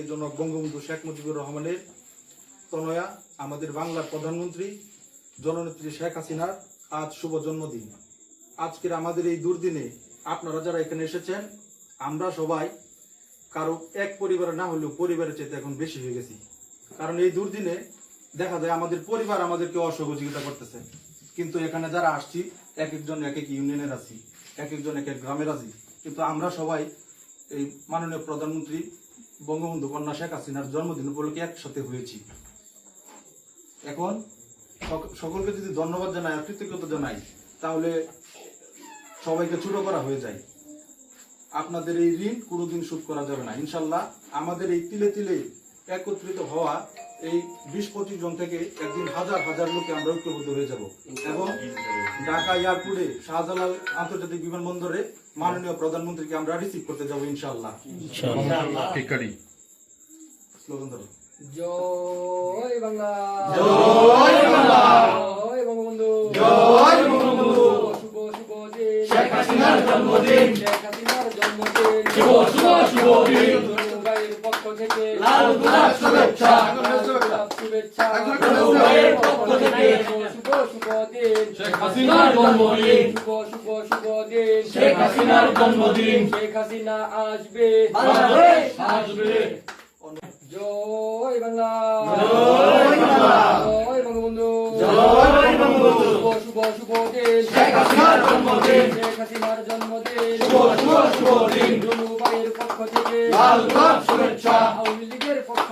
এর জন্য বঙ্গবন্ধু শেখ মুজিবুর রহমানের তনয়া আমাদের বাংলার প্রধানমন্ত্রী জননেত্রী শেখ হাসিনার আজ শুভ জন্মদিন। আজকের আমাদের এই দুর্দিনে আপনারা যারা এখানে এসেছেন, আমরা সবাই কারও এক পরিবার না হলেও পরিবারের চাইতে এখন বেশি হয়ে গেছি। কারণ এই দুর্দিনে দেখা যায় আমাদের পরিবার আমাদেরকে অসহযোগিতা করতেছে। কিন্তু এখানে যারা আসছি, এক একজন এক এক ইউনিয়নের আছি, এক একজন এক এক গ্রামের আছি। কিন্তু আমরা সবাই এই মাননীয় প্রধানমন্ত্রী বঙ্গবন্ধু কন্যা শেখ হাসিনার জন্মদিন উপলক্ষে একসাথে হয়েছি। এখন সক- সকলকে যদি ধন্যবাদ জানাই আর কৃতজ্ঞতা জানাই, তাহলে সবাইকে ছোট করা হয়ে যায়। আপনাদের এই ঋণ কোনোদিন শোধ করা যাবে না। ইনশাল্লাহ আমাদের এই তিলে তিলে একত্রিত হওয়া এই বিশ পঁচিশ জন থেকে একদিন হাজার হাজার লোকে আমরা ঐক্যবদ্ধ হয়ে যাব এবং ঢাকা এয়ারপোর্টে শাহজালাল আন্তর্জাতিক বিমানবন্দরে মাননীয় প্রধানমন্ত্রীকে আমরা রিসিভ করতে যাব ইনশাল্লাহ স্লোগান ধরো জয় বাংলা জয় বাংলা। জয় বঙ্গবন্ধু জয় বঙ্গবন্ধু। শুভ শুভ দিন শেখ হাসিনার জন্মদিন। শেখ হাসিনার জন্মদিন শুভ শুভ শুভ দিন। পক্ষ থেকে লাল গোলাপ শুভেচ্ছা। লাল গোলাপ শুভেচ্ছা জনগণের পক্ষ থেকে শুভ শুভ দিন শেখ হাসিনার জন্মদিন। শুভ শুভ শুভ দিন শেখ হাসিনার জন্মদিন। শেখ হাসিনা আসবে বাংলাদেশ আসবে। জয় বাংলা জয় বাংলা। জয় বঙ্গবন্ধু জয় বঙ্গবন্ধু। শুভ শুভ শুভ দিন শেখ হাসিনার জন্মদিন। শেখ হাসিনার জন্মদিন শুভ শুভ শুভ দিন। দুলু ভাইয়ের পক্ষ থেকে লাল গোলাপ শুভেচ্ছা।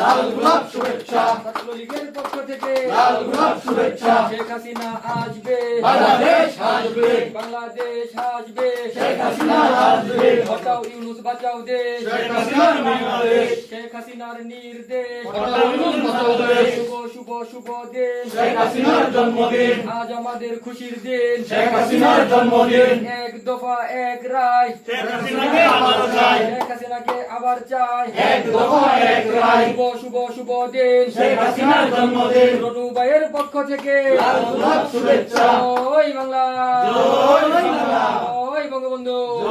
লাল গোলাপ শুভেচ্ছা। ছাত্রলীগের পক্ষ থেকে লাল গোলাপ শুভেচ্ছা। শেখ হাসিনা আসবে বাংলাদেশ আসবে। বাংলাদেশ আসবে শেখ হাসিনা আসবে। বাঁচাও ইউনুস বাঁচাও দেশ শেখ হাসিনার বাংলাদেশ। শেখ হাসিনার নির্দেশ বাঁচাও ইউনুস বাঁচাও দেশ। শুভ শুভ শুভ দিন শেখ হাসিনার জন্মদিন। আজ আমাদের খুশির দিন শেখ হাসিনার জন্মদিন। এক দফা এক রায় শেখ হাসিনাকে আবারও চাই। শেখ হাসিনাকে আবার চাই এক দফা এক রায়। শুভ শুভ দিন শেখ হাসিনার জন্মদিন। পক্ষ থেকে। লাল গোলাপ শুভেচ্ছা। জয় বাংলা। জয় বাংলা। জয় বঙ্গবন্ধু।